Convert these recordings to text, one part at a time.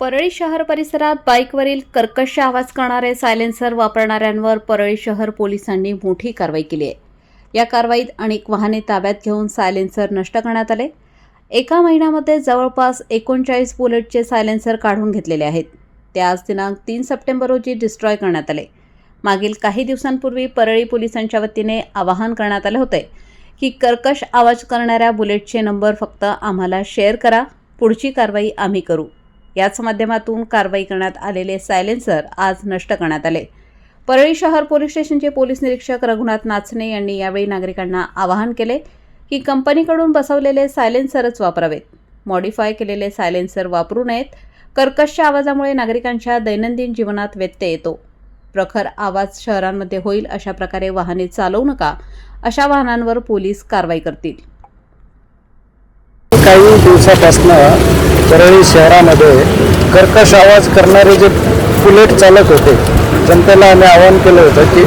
परळी शहर परिसरात बाईकवरील कर्कश आवाज करणारे सायलेन्सर वापरणाऱ्यांवर परळी शहर पोलिसांनी मोठी कारवाई केली आहे. या कारवाईत अनेक वाहने ताब्यात घेऊन सायलेन्सर नष्ट करण्यात आले. एका महिन्यामध्ये जवळपास एकोणचाळीस बुलेटचे सायलेन्सर काढून घेतलेले आहेत. ते आज दिनांक तीन सप्टेंबर रोजी डिस्ट्रॉय करण्यात आले. मागील काही दिवसांपूर्वी परळी पोलिसांच्या वतीने आवाहन करण्यात आले होते की कर्कश आवाज करणाऱ्या बुलेटचे नंबर फक्त आम्हाला शेअर करा. पुढची कारवाई आम्ही करू. याच माध्यमातून कारवाई करण्यात आलेले सायलेन्सर आज नष्ट करण्यात आले. परळी शहर पोलीस स्टेशनचे पोलीस निरीक्षक रघुनाथ नाचणे यांनी यावेळी नागरिकांना आवाहन केले की कंपनीकडून बसवलेले सायलेन्सरच वापरावेत. मॉडिफाय केलेले सायलेन्सर वापरू नयेत. कर्कशच्या आवाजामुळे नागरिकांच्या दैनंदिन जीवनात व्यत्यय येतो. प्रखर आवाज शहरांमध्ये होईल अशा प्रकारे वाहने चालवू नका अशा वाहनांवर पोलीस कारवाई करतील. काही दिवसापासून परळी शहरामध्ये कर्कश आवाज करणारे जे बुलेट चालक होते जनतेला आम्ही आवाहन केलं होतं की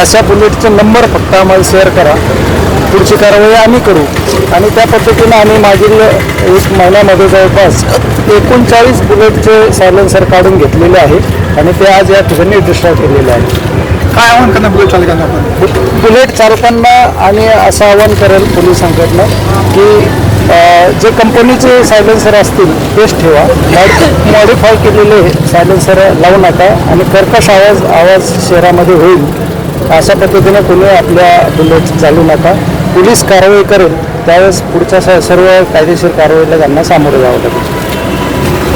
अशा बुलेटचे नंबर फक्त आम्हाला शेअर करा. पुढची कारवाई आम्ही करू. आणि त्या पद्धतीनं आम्ही मागील एक महिन्यामध्ये जवळपास एकोणचाळीस बुलेटचे सायलेन्सर काढून घेतलेले आहे आणि ते आज या ठिकाणी डिस्ट्रॉय केलेले आहे काय आव्हान करणार बुलेट चालकांना आपण? बुलेट चालकांना आणि असं आवाहन करेल पोलिसांकडनं की जे कंपनीचे सायलेन्सर असतील तेच ठेवा. मॉडिफाय केलेले सायलेन्सर लावू नका आणि कर्कश आवाज आवाज शहरामध्ये होईल अशा पद्धतीने कोणी आपल्या बुलेट चालू नका. पोलीस कारवाई करेल त्यावेळेस पुढच्या स- सर्व कायदेशीर कारवाईला त्यांना सामोरं जावं लागेल.